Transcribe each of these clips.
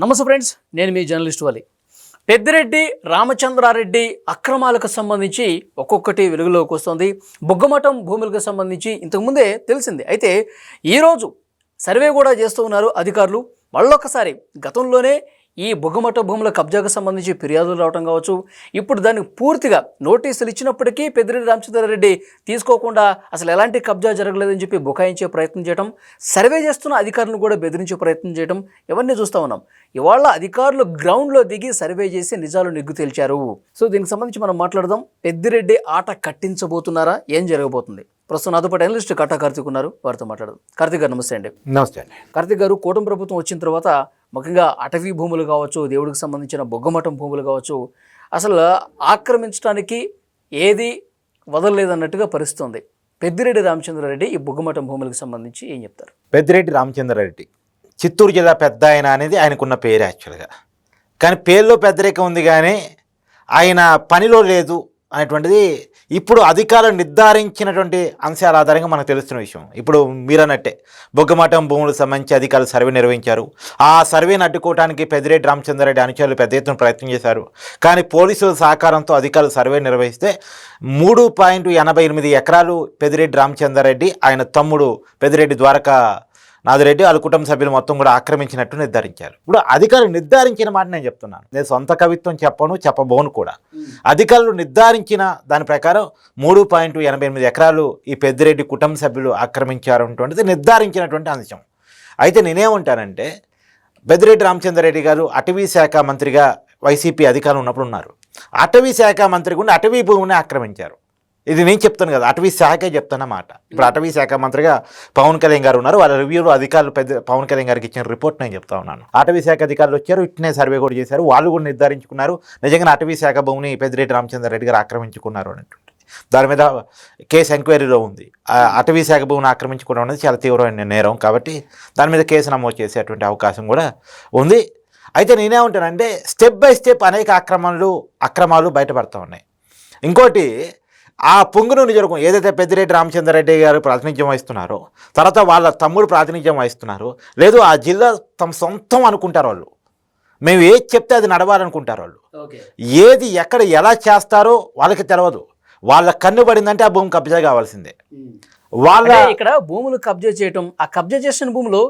నమస్తే ఫ్రెండ్స్ నేను మీ జర్నలిస్ట్ వాలి. పెద్దిరెడ్డి రామచంద్రారెడ్డి అక్రమాలకు సంబంధించి ఒక్కొక్కటి వెలుగులోకి వస్తుంది. బుగ్గమఠం భూములకు సంబంధించి ఇంతకుముందే తెలిసింది. అయితే ఈరోజు సర్వే కూడా చేస్తూ ఉన్నారు అధికారులు. మళ్ళొక్కసారి గతంలోనే ఈ బొగ్గమఠ భూముల కబ్జాకు సంబంధించి ఫిర్యాదులు రావడం కావచ్చు. ఇప్పుడు దానికి పూర్తిగా నోటీసులు ఇచ్చినప్పటికీ పెద్దిరెడ్డి రామచంద్రారెడ్డి తీసుకోకుండా అసలు ఎలాంటి కబ్జా జరగలేదని చెప్పి బుకాయించే ప్రయత్నం చేయడం సర్వే చేస్తున్న అధికారులను కూడా బెదిరించే ప్రయత్నం చేయడం ఇవన్నీ చూస్తూ ఉన్నాం. ఇవాళ అధికారులు గ్రౌండ్లో దిగి సర్వే చేసి నిజాలు నిగ్గు తేల్చారు. సో దీనికి సంబంధించి మనం మాట్లాడదాం. పెద్దిరెడ్డి ఆట కట్టించబోతున్నారా? ఏం జరగబోతుంది? ప్రస్తుతం నాతో పాటు అనలిస్ట్ కట్టా కార్తీక్ ఉన్నారు. వారితో మాట్లాడదాం. కార్తీక్ గారు నమస్తే అండి. నమస్తే అండి. కార్తీక్ గారు కూటమి ప్రభుత్వం వచ్చిన తర్వాత ముఖ్యంగా అటవీ భూములు కావచ్చు దేవుడికి సంబంధించిన బొగ్గమఠం భూములు కావచ్చు అసలు ఆక్రమించడానికి ఏది వదలలేదన్నట్టుగా పరిస్తుంది పెద్దిరెడ్డి రామచంద్రారెడ్డి ఈ బొగ్గమఠం భూములకు సంబంధించి ఏం చెప్తారు? పెద్దిరెడ్డి రామచంద్రారెడ్డి చిత్తూరు జిల్లా పెద్ద ఆయన అనేది ఆయనకున్న పేరు యాక్చువల్గా కానీ పేరులో పెద్దరికం ఉంది కానీ ఆయన పనిలో లేదు అనేటువంటిది ఇప్పుడు అధికారులు నిర్ధారించినటువంటి అంశాల ఆధారంగా మనకు తెలుస్తున్న విషయం. ఇప్పుడు మీరన్నట్టే బొగ్గమఠం భూములకు సంబంధించి అధికారులు సర్వే నిర్వహించారు. ఆ సర్వేని అడ్డుకోవడానికి పెద్దిరెడ్డి రామచంద్రారెడ్డి అనుచరులు పెద్ద ఎత్తున ప్రయత్నం చేశారు. కానీ పోలీసుల సహకారంతో అధికారులు సర్వే నిర్వహిస్తే మూడు పాయింట్ ఎనభై ఎనిమిది ఎకరాలు పెద్దిరెడ్డి రామచంద్రారెడ్డి ఆయన తమ్ముడు పెద్దిరెడ్డి ద్వారకా నాదిరెడ్డి వాళ్ళ కుటుంబ సభ్యులు మొత్తం కూడా ఆక్రమించినట్టు నిర్ధారించారు. ఇప్పుడు అధికారులు నిర్ధారించిన మాట నేను చెప్తున్నాను నేను సొంత కవిత్వం చెప్పను చెప్పబోను కూడా. అధికారులు నిర్ధారించిన దాని ప్రకారం మూడు పాయింట్ ఎనభై ఎనిమిది ఎకరాలు ఈ పెద్దిరెడ్డి కుటుంబ సభ్యులు ఆక్రమించారు అటువంటిది నిర్ధారించినటువంటి అంశం. అయితే నేనేమంటానంటే పెద్దిరెడ్డి రామచంద్రారెడ్డి గారు అటవీ శాఖ మంత్రిగా వైసీపీ అధికారులు ఉన్నప్పుడు ఉన్నారు. అటవీ శాఖ మంత్రి కూడా అటవీ భూమిని ఆక్రమించారు. ఇది నేను చెప్తాను కదా అటవీ శాఖే చెప్తున్నమాట ఇప్పుడు అటవీ శాఖ మంత్రిగా పవన్ కళ్యాణ్ గారు ఉన్నారు వాళ్ళ రివ్యూలో అధికారులు పెద్ద పవన్ కళ్యాణ్ గారికి ఇచ్చిన రిపోర్ట్ నేను చెప్తా ఉన్నాను. అటవీ శాఖ అధికారులు వచ్చారు ఇట్నే సర్వే కూడా చేశారు వాళ్ళు కూడా నిర్ధారించుకున్నారు నిజంగా అటవీ శాఖ భూమిని పెద్దిరెడ్డి రామచంద్రారెడ్డి గారు ఆక్రమించుకున్నారు అన్నట్టు దాని మీద కేసు ఎంక్వైరీలో ఉంది. అటవీ శాఖ భూమిని ఆక్రమించుకోవడం అనేది చాలా తీవ్రమైన నేరం కాబట్టి దాని మీద కేసు నమోదు చేసేటువంటి అవకాశం కూడా ఉంది. అయితే నేనేమంటానంటే స్టెప్ బై స్టెప్ అనేక ఆక్రమణలు అక్రమాలు బయటపడుతూ ఉన్నాయి. ఇంకోటి ఆ పొంగును నిజరకం ఏదైతే పెద్దిరెడ్డి రామచంద్రారెడ్డి గారు ప్రాతినిధ్యం వహిస్తున్నారో తర్వాత వాళ్ళ తమ్ముడు ప్రాతినిధ్యం వహిస్తున్నారు లేదు ఆ జిల్లా తమ సొంతం అనుకుంటారు వాళ్ళు. మేము ఏది చెప్తే అది నడవాలనుకుంటారు వాళ్ళు. ఓకే. ఏది ఎక్కడ ఎలా చేస్తారో వాళ్ళకి తెలియదు వాళ్ళ కన్ను పడిందంటే ఆ భూమి కబ్జా కావాల్సిందే. వాళ్ళ ఇక్కడ భూములు కబ్జా చేయటం ఆ కబ్జా చేసిన భూములో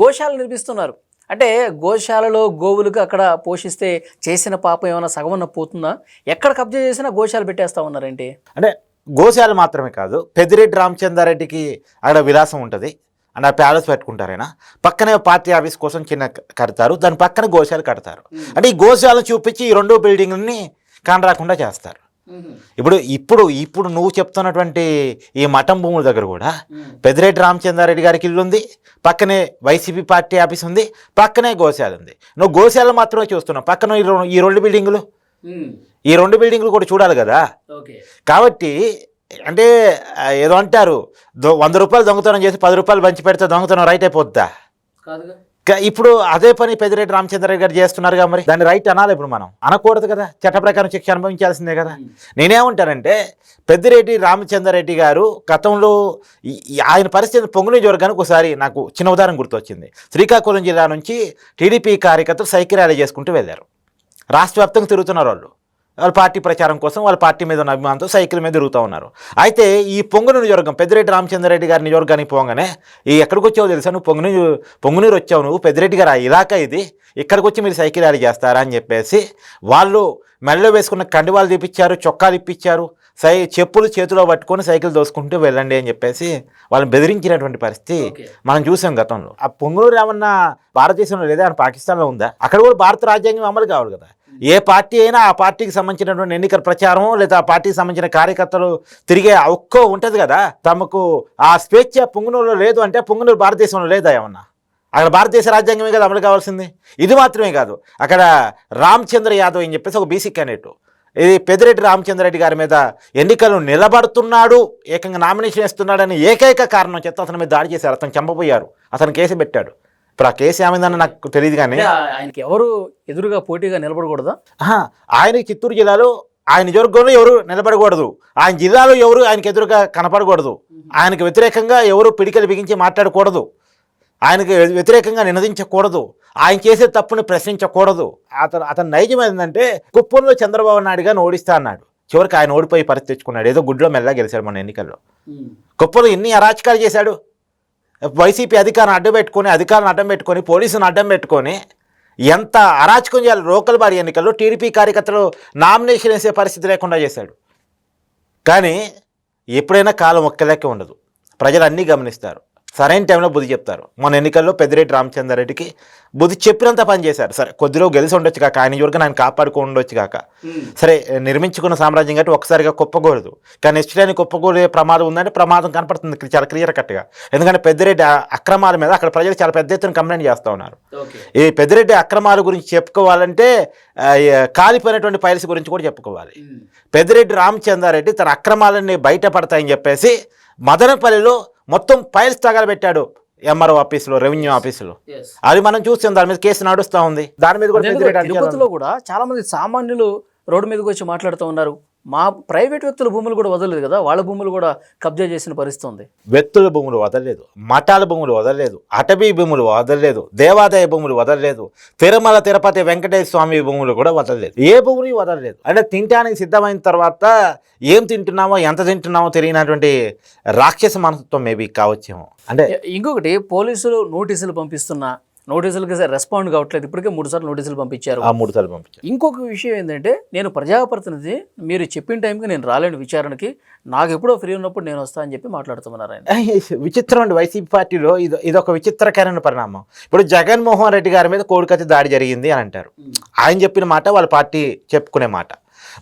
గోశాల నిర్మిస్తున్నారు. అంటే గోశాలలో గోవులకు అక్కడ పోషిస్తే చేసిన పాపం ఏమైనా సగమన్న పోతుందా? ఎక్కడ కబ్జా చేసినా గోశాల పెట్టేస్తా ఉన్నారేంటి? అంటే గోశాల మాత్రమే కాదు పెద్దిరెడ్డి రామచంద్రారెడ్డికి అక్కడ విలాసం ఉంటుంది. అండ్ ఆ ప్యాలెస్ పెట్టుకుంటారైనా? పక్కనే పార్టీ ఆఫీస్ కోసం చిన్న కడతారు. దాని పక్కన గోశాల కడతారు. అంటే ఈ గోశాలను చూపించి ఈ రెండు బిల్డింగ్లని కానరాకుండా చేస్తారు. ఇప్పుడు ఇప్పుడు ఇప్పుడు నువ్వు చెప్తున్నటువంటి ఈ మఠం భూముల దగ్గర కూడా పెద్దిరెడ్డి రామచంద్రారెడ్డి గారికి ఇల్లు ఉంది పక్కనే వైసీపీ పార్టీ ఆఫీస్ ఉంది పక్కనే గోశాల ఉంది. నువ్వు గోశాల మాత్రమే చూస్తున్నావు పక్కన ఈ రెండు- బిల్డింగులు. ఈ రెండు బిల్డింగులు కూడా చూడాలి కదా. కాబట్టి అంటే ఏదో అంటారు వంద రూపాయలు దొంగతనం చేసి పది రూపాయలు పంచి పెడితే దొంగతనం రైట్ అయిపోద్దా? ఇప్పుడు అదే పని పెద్దిరెడ్డి రామచంద్రరెడ్డి గారు చేస్తున్నారుగా మరి. దాన్ని రైట్ అనాలి ఇప్పుడు మనం. అనకూడదు కదా. చట్ట ప్రకారం శిక్ష అనుభవించాల్సిందే కదా. నేనేమంటానంటే పెద్దిరెడ్డి రామచంద్రరెడ్డి గారు గతంలో ఆయన పరిస్థితి పొంగుని జరగానికి ఒకసారి నాకు చిన్న ఉదాహరణ గుర్తొచ్చింది. శ్రీకాకుళం జిల్లా నుంచి టీడీపీ కార్యకర్తలు సైకిల్ ర్యాలీ చేసుకుంటూ వెళ్ళారు. రాష్ట్ర వ్యాప్తంగా తిరుగుతున్నారు వాళ్ళు. వాళ్ళ పార్టీ ప్రచారం కోసం వాళ్ళ పార్టీ మీద ఉన్న అభిమానంతో సైకిల్ మీద తిరుగుతూ ఉన్నారు. అయితే ఈ పొంగునూరు నియోజకవర్గం పెద్దిరెడ్డి రామచంద్రరెడ్డి గారి నియోజకవర్గానికి పోగానే ఈ ఎక్కడికి వచ్చావో తెలుసా? నువ్వు పొంగునూరు పొంగునూరు వచ్చావు నువ్వు. పెద్దిరెడ్డి గారు ఆ ఇలాకా ఇది? ఇక్కడికి వచ్చి మీరు సైకిల్ ర్యాలీ చేస్తారా? అని చెప్పేసి వాళ్ళు మెడలో వేసుకున్న కండువాలు తీపిచ్చారు చొక్కాలు ఇప్పించారు సై చెప్పులు చేతిలో పట్టుకొని సైకిల్ దోసుకుంటూ వెళ్ళండి అని చెప్పేసి వాళ్ళని బెదిరించినటువంటి పరిస్థితి. మనం చూసాం గతంలో. ఆ పొంగునూరు ఏమన్నా భారతదేశంలో లేదా? పాకిస్తాన్లో ఉందా? అక్కడ కూడా భారత రాజ్యాంగం అమలు కావాలి కదా. ఏ పార్టీ అయినా ఆ పార్టీకి సంబంధించినటువంటి ఎన్నికల ప్రచారం లేదా ఆ పార్టీకి సంబంధించిన కార్యకర్తలు తిరిగే ఒక్కో ఉంటుంది కదా. తమకు ఆ స్వేచ్ఛ పొంగునూరులో లేదు అంటే పొంగునూరు భారతదేశంలో లేదా ఏమన్నా? అక్కడ భారతదేశ రాజ్యాంగమే కదా అమలు కావాల్సింది. ఇది మాత్రమే కాదు. అక్కడ రామచంద్ర యాదవ్ అని చెప్పేసి ఒక బీసీ క్యాండిడేట్. ఇది పెద్దిరెడ్డి రామచంద్రరెడ్డి గారి మీద ఎన్నికలు నిలబడుతున్నాడు ఏకంగా నామినేషన్ వేస్తున్నాడని ఏకైక కారణం చేత అతని మీద దాడి చేశారు. అతను చంపబోయారు. అతను కేసు పెట్టాడు. ఇప్పుడు ఆ కేసు ఏమైందని నాకు తెలియదు కానీ ఆయనకి ఎవరు ఎదురుగా పోటీగా నిలబడకూడదా? ఆయన చిత్తూరు జిల్లాలో ఆయన నియోజకవర్గంలో ఎవరు నిలబడకూడదు. ఆయన జిల్లాలో ఎవరు ఆయనకు ఎదురుగా కనపడకూడదు. ఆయనకు వ్యతిరేకంగా ఎవరు పిడికలు బిగించి మాట్లాడకూడదు. ఆయనకు వ్యతిరేకంగా నినదించకూడదు. ఆయన చేసే తప్పుని ప్రశ్నించకూడదు. అతను అతని నైజం ఏంటంటే కుప్పంలో చంద్రబాబు నాయుడు గారిని ఓడిస్తా అన్నాడు. చివరికి ఆయన ఓడిపోయి పరిస్థితి తెచ్చుకున్నాడు. ఏదో గుడ్లో మెల్లగా గెలిచాడు మన ఎన్నికల్లో. కుప్పంలో ఎన్ని అరాచకాలు చేశాడు? వైసీపీ అధికారం అడ్డం పెట్టుకొని అధికారం అడ్డం పెట్టుకొని పోలీసులను అడ్డం పెట్టుకొని ఎంత అరాచకం చేయాలి? లోకల్ బాడీ ఎన్నికల్లో టీడీపీ కార్యకర్తలు నామినేషన్ వేసే పరిస్థితి లేకుండా చేశాడు. కానీ ఎప్పుడైనా కాలం ఒక్కలేకే ఉండదు. ప్రజలు అన్నీ గమనిస్తారు. సరైన టైంలో బుద్ధి చెప్తారు. మన ఎన్నికల్లో పెద్దిరెడ్డి రామచంద్రారెడ్డికి బుద్ధి చెప్పినంత పని చేశారు. సరే కొద్దిలో గెలిచి ఉండొచ్చు కాక ఆయన వరకు ఆయన కాపాడుకో ఉండొచ్చు కాక. సరే నిర్మించుకున్న సామ్రాజ్యం కాబట్టి ఒక్కసారిగా కుప్పకూడదు. కానీ నెక్స్ట్ టైం కుప్పకూడే ప్రమాదం ఉందంటే ప్రమాదం కనపడుతుంది. చాలా క్లియర్ కట్గా. ఎందుకంటే పెద్దిరెడ్డి అక్రమాల మీద అక్కడ ప్రజలు చాలా పెద్ద ఎత్తున కంప్లైంట్ చేస్తూ ఉన్నారు. ఈ పెద్దిరెడ్డి అక్రమాల గురించి చెప్పుకోవాలంటే కాలిపోయినటువంటి పైల్స్ గురించి కూడా చెప్పుకోవాలి. పెద్దిరెడ్డి రామచంద్రారెడ్డి తన అక్రమాలన్నీ బయటపడతాయని చెప్పేసి మదనపల్లిలో మొత్తం ఫైల్స్ తగలబెట్టాడు ఎంఆర్ఓ ఆఫీసులో రెవెన్యూ ఆఫీసులో అది మనం చూస్తాం దాని మీద కేసు నడుస్తూ ఉంది. దాని మీద కూడా తిరుపతిలో చాలా మంది సామాన్యులు రోడ్డు మీదకి వచ్చి మాట్లాడుతూ ఉన్నారు. మా ప్రైవేట్ వ్యక్తుల భూములు కూడా వదలలేదు కదా వాళ్ళ భూములు కూడా కబ్జా చేసిన పరిస్థితి ఉంది. వ్యక్తుల భూములు వదలలేదు మఠాల భూములు వదలలేదు అటవీ భూములు వదలలేదు దేవాదాయ భూములు వదలలేదు తిరుమల తిరుపతి వెంకటేశ్వర స్వామి భూములు కూడా వదలలేదు. ఏ భూములు వదలలేదు. అంటే తినడానికి సిద్ధమైన తర్వాత ఏం తింటున్నామో ఎంత తింటున్నామో తెలియనటువంటి రాక్షస మనస్తత్వం మేబీ కావచ్చేమో. అంటే ఇంకొకటి పోలీసులు నోటీసులు పంపిస్తున్నా నోటీసులకి రెస్పాండ్ కావట్లేదు. ఇప్పటికే మూడు సార్లు నోటీసులు పంపించారు. ఆ మూడు సార్లు పంపించారు. ఇంకొక విషయం ఏంటంటే నేను ప్రజాప్రతినిధి మీరు చెప్పిన టైంకి నేను రాలేను విచారణకి. నాకు ఎప్పుడో ఫ్రీ ఉన్నప్పుడు నేను వస్తా అని చెప్పి మాట్లాడుతున్నారు ఆయన. విచిత్రం అండి. వైసీపీ పార్టీలో ఇది ఇదొక విచిత్రకరమైన పరిణామం. ఇప్పుడు జగన్మోహన్ రెడ్డి గారి మీద కోడికత్తి దాడి జరిగింది అని అంటారు. ఆయన చెప్పిన మాట వాళ్ళ పార్టీ చెప్పుకునే మాట.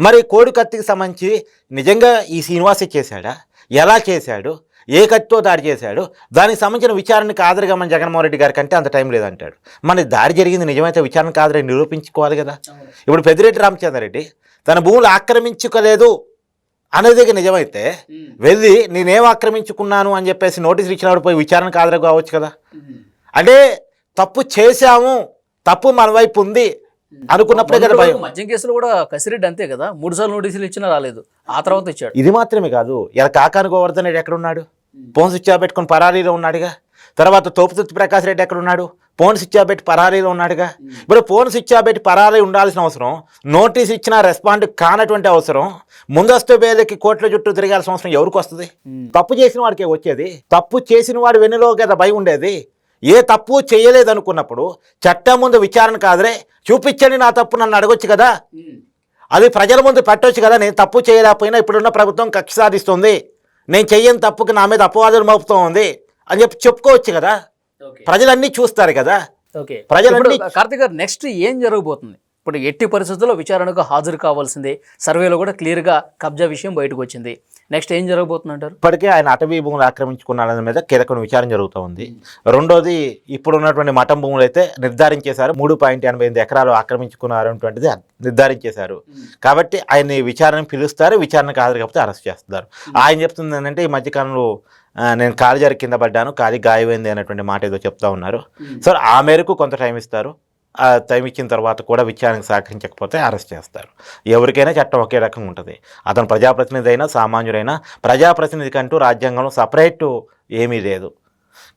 మరి కోడికత్తికి సంబంధించి నిజంగా ఈ శ్రీనివాసే చేశాడా? ఎలా చేశాడు? ఏ కత్తితో దాడి చేశాడు. దానికి సంబంధించిన విచారణకు ఆదరగా మన జగన్మోహన్ రెడ్డి గారికి అంటే అంత టైం లేదంటాడు. మన దాడి జరిగింది నిజమైతే విచారణకు ఆదరని నిరూపించుకోవాలి కదా? ఇప్పుడు పెద్దిరెడ్డి రామచంద్రరెడ్డి తన భూములు ఆక్రమించుకోలేదు అనేది నిజమైతే వెళ్ళి నేనేం ఆక్రమించుకున్నాను అని చెప్పేసి నోటీసులు ఇచ్చినప్పుడు పోయి విచారణకు హాజరు కావచ్చు కదా? అంటే తప్పు చేశాము తప్పు మన వైపు ఉంది అనుకున్నప్పుడే కదా భయం. మద్యం కేసులు కూడా కసిరెడ్డి అంతే కదా? మూడు సార్లు నోటీసులు ఇచ్చినా రాలేదు. ఆ తర్వాత ఇచ్చాడు. ఇది మాత్రమే కాదు ఇలా కాకాని గోవర్ధన్ రెడ్డి ఎక్కడ ఉన్నాడు? ఫోన్ స్విచ్ ఆఫ్ పెట్టుకుని పరారీలో ఉన్నాడుగా. తర్వాత తోపుతుత్తి ప్రకాష్ రెడ్డి ఎక్కడ ఉన్నాడు? ఫోన్ స్విచ్ ఆఫ్ పెట్టి పరారీలో ఉన్నాడుగా. ఇప్పుడు ఫోన్ స్విచ్ ఆఫ్ పెట్టి పరారీ ఉండాల్సిన అవసరం నోటీస్ ఇచ్చిన రెస్పాండ్ కానటువంటి అవసరం ముందస్తు బేలకి కోట్ల చుట్టూ తిరగాల్సిన అవసరం ఎవరికి వస్తుంది? తప్పు చేసిన వాడికే వచ్చేది. తప్పు చేసిన వాడి వెన్నులో కదా భయం ఉండేది. ఏ తప్పు చేయలేదు అనుకున్నప్పుడు చట్టం ముందు విచారణ కాదరే చూపించండి నా తప్పు నన్ను అడగొచ్చు కదా. అది ప్రజల ముందు పెట్టొచ్చు కదా నేను తప్పు చేయలేకపోయినా ఇప్పుడున్న ప్రభుత్వం కక్ష సాధిస్తుంది. నేను చెయ్యని తప్పుకి నా మీద అపవాదులు మోపుతూ ఉంది అని చెప్పి చెప్పుకోవచ్చు కదా. ప్రజలన్నీ చూస్తారు కదా. ప్రజలన్నీ- కార్తిక్ గారు నెక్స్ట్ ఏం జరగబోతుంది? ఇప్పుడు ఎట్టి పరిస్థితుల్లో విచారణకు హాజరు కావాల్సిందే. సర్వేలో కూడా క్లియర్గా కబ్జా విషయం బయటకు వచ్చింది. నెక్స్ట్ ఏం జరగబోతుంది అంటారు ఇప్పటికే ఆయన అటవీ భూములు ఆక్రమించుకున్నాడని మీద కీలకమైన విచారణ జరుగుతూ ఉంది. రెండోది ఇప్పుడు ఉన్నటువంటి మఠం భూములు అయితే నిర్ధారించేశారు. మూడు పాయింట్ ఎనభై ఎనిమిది ఎకరాలు ఆక్రమించుకున్నారు అనేటువంటిది నిర్ధారించేశారు. కాబట్టి ఆయన్ని విచారణ పిలుస్తారు విచారణకు హాజరు కాకపోతే అరెస్ట్ చేస్తున్నారు ఆయన చెప్తుంది ఏంటంటే ఈ మధ్యకాలంలో నేను కాలు జారి కింద పడ్డాను కాలి గాయమైంది అనేటువంటి మాట ఏదో చెప్తా ఉన్నారు. సో ఆ మేరకు కొంత టైం ఇస్తారు. ఆ టైం ఇచ్చిన తర్వాత కూడా విచారణకు సహకరించకపోతే అరెస్ట్ చేస్తారు. ఎవరికైనా చట్టం ఒకే రకంగా ఉంటుంది. అతను ప్రజాప్రతినిధి అయినా సామాన్యుడైనా ప్రజాప్రతినిధి కంటూ రాజ్యాంగంలో సపరేట్ ఏమీ లేదు.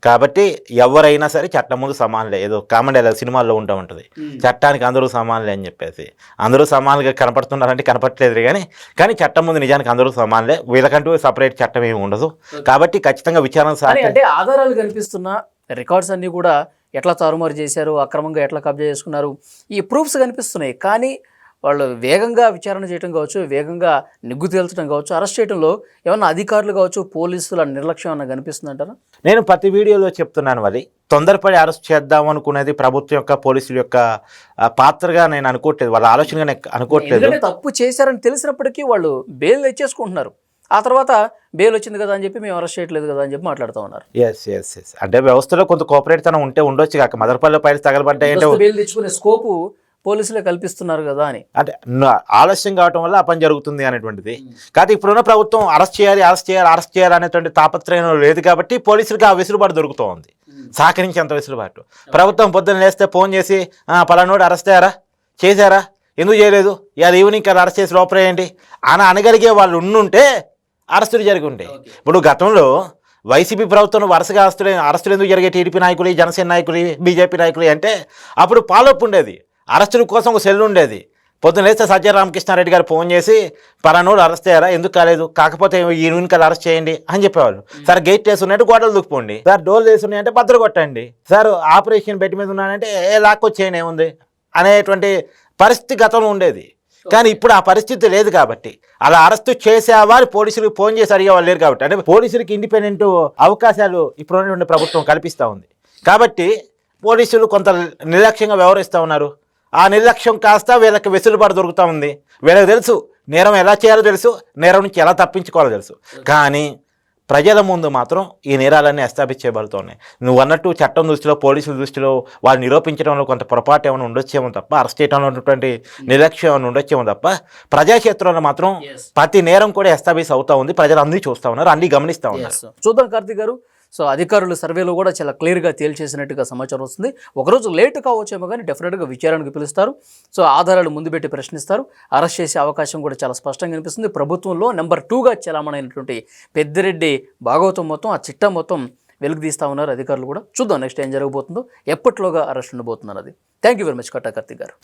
కాబట్టి ఎవరైనా సరే చట్టం ముందు సమానులే. ఏదో కామెడీ సినిమాల్లో ఉంటా ఉంటుంది. చట్టానికి అందరూ సమానులే అని చెప్పేసి. అందరూ సమానులుగా కనపడుతున్నారంటే కనపట్లేదు కానీ కానీ చట్టం ముందు నిజానికి అందరూ సమానులే. వీళ్ళకంటూ సపరేట్ చట్టం ఏమి ఉండదు. కాబట్టి ఖచ్చితంగా విచారణ సాగి అంటే ఆధారాలు కనిపిస్తున్న రికార్డ్స్ అన్నీ కూడా ఎట్లా తారుమారు చేశారు అక్రమంగా ఎట్లా కబ్జా చేసుకున్నారు ఈ ప్రూఫ్స్ కనిపిస్తున్నాయి. కానీ వాళ్ళు వేగంగా విచారణ చేయడం కావచ్చు వేగంగా నిగ్గు తేల్చడం కావచ్చు అరెస్ట్ చేయడంలో ఏమన్నా అధికారులు కావచ్చు పోలీసుల నిర్లక్ష్యం ఏమన్నా కనిపిస్తుందంటారా? నేను ప్రతి వీడియోలో చెప్తున్నాను అది. తొందరపడి అరెస్ట్ చేద్దాం అనుకునేది ప్రభుత్వం యొక్క పోలీసుల యొక్క పాత్రగా నేను అనుకోవట్లేదు. వాళ్ళ ఆలోచనగా నేను అనుకోవట్లేదు. తప్పు చేశారని తెలిసినప్పటికీ వాళ్ళు బెయిల్ తెచ్చేసుకుంటున్నారు. ఆ తర్వాత బెయిల్ వచ్చింది కదా అని చెప్పి మేము అరెస్ట్ చేయట్లేదు కదా అని చెప్పి మాట్లాడుతూ ఉన్నారు. ఎస్ ఎస్ ఎస్ అంటే వ్యవస్థలో కొంత కోఆపరేట్ తనం ఉంటే ఉండొచ్చు కాక మదర్పల్లి పైలు తగలబడ్డాయంటే బెయిల్ తెచ్చుకునే స్కోపు పోలీసులే కల్పిస్తున్నారు కదా అని. అంటే ఆలస్యం కావటం వల్ల ఆ పని జరుగుతుంది అనేటువంటిది. కాకపోతే ఇప్పుడున్న ప్రభుత్వం అరెస్ట్ చేయాలి అరెస్ట్ చేయాలి అరెస్ట్ చేయాలి అనేటువంటి తాపత్రయం లేదు కాబట్టి పోలీసులకి ఆ వెసులుబాటు దొరుకుతూ ఉంది సహకరించేంత వెసులుబాటు. ప్రభుత్వం పొద్దున్న లేస్తే ఫోన్ చేసి "ఆ, పలానోడు అరెస్ట్ అయ్యారా? చేశారా? ఎందుకు చేయలేదు? ఇవాళ ఈవినింగ్ కదా అరెస్ట్ చేసి లోపలేయండి అని అనగలిగే వాళ్ళు ఉండుంటే అరెస్టులు జరిగి ఉంటాయి. ఇప్పుడు గతంలో వైసీపీ ప్రభుత్వం వరుసగా అరెస్టులు అరెస్టులు ఎందుకు జరిగే టీడీపీ నాయకులు జనసేన నాయకులు బీజేపీ నాయకులు అంటే అప్పుడు పాలొప్పు ఉండేది. అరెస్టుల కోసం ఒక సెల్ ఉండేది. పొద్దున లేస్తే సత్య రామకృష్ణారెడ్డి గారు ఫోన్ చేసి పలానోడు అరెస్ట్ అయ్యారా ఎందుకు కాలేదు? కాకపోతే ఈ వెనుకలు అరెస్ట్ చేయండి అని చెప్పేవాళ్ళు. సార్ గేట్ వేసి ఉన్నాయంటే గోడలు దూకుపోండి సార్ డోర్లు వేసి ఉన్నాయంటే బద్దలు కొట్టండి. సార్ ఆపరేషన్ బెడ్ మీద ఉన్నానంటే ఏ లాక్కొచ్చేయని ఏముంది? అనేటువంటి పరిస్థితి గతంలో ఉండేది. కానీ ఇప్పుడు ఆ పరిస్థితి లేదు కాబట్టి. అలా అరెస్టు చేసేవా అని పోలీసులకు ఫోన్ చేసి అడిగేవాళ్ళు లేరు కాబట్టి. అంటే పోలీసులకు ఇండిపెండెంట్ అవకాశాలు ఇప్పుడు ప్రభుత్వం కల్పిస్తూ ఉంది. కాబట్టి పోలీసులు కొంత నిర్లక్ష్యంగా వ్యవహరిస్తూ ఉన్నారు. ఆ నిర్లక్ష్యం కాస్త వీళ్ళకి వెసులుబాటు దొరుకుతూ ఉంది. వీళ్ళకి తెలుసు నేరం ఎలా చేయాలో తెలుసు నేరం నుంచి ఎలా తప్పించుకోవాలో తెలుసు. కానీ ప్రజల ముందు మాత్రం ఈ నేరాలన్నీ ఎస్టాబ్లిష్ చేయబడుతున్నాయి నువ్వు అన్నట్టు చట్టం దృష్టిలో పోలీసుల దృష్టిలో వాళ్ళు నిరూపించడంలో కొంత పొరపాటు ఏమైనా ఉండొచ్చేమో తప్ప అరెస్ట్ చేయడంలో ఉన్నటువంటి నిర్లక్ష్యం ఏమైనా ఉండొచ్చేమో తప్ప ప్రజాక్షేత్రంలో మాత్రం. ప్రతి నేరం కూడా ఎస్టాబ్లిష్ అవుతా ఉంది ప్రజలు అన్నీ చూస్తూ ఉన్నారు అన్నీ గమనిస్తూ ఉన్నారు. చూద్దాం కార్తీక్ గారు సో అధికారులు సర్వేలో కూడా చాలా క్లియర్గా తేల్చేసినట్టుగా సమాచారం వస్తుంది. ఒకరోజు లేట్ కావచ్చేమో కానీ డెఫినెట్గా విచారణకు పిలుస్తారు. సో ఆధారాలు ముందు పెట్టి ప్రశ్నిస్తారు. అరెస్ట్ చేసే అవకాశం కూడా చాలా స్పష్టంగా కనిపిస్తుంది ప్రభుత్వంలో నెంబర్ టూగా చలామణైనటువంటి పెద్దిరెడ్డి భాగవతం మొత్తం ఆ చిట్టా మొత్తం వెలుగుదీస్తా ఉన్నారు అధికారులు కూడా. చూద్దాం నెక్స్ట్ ఏం జరగబోతుందో. ఎప్పట్లోగా అరెస్ట్ ఉండబోతున్నారు అది. Thank you very much Katta గారు.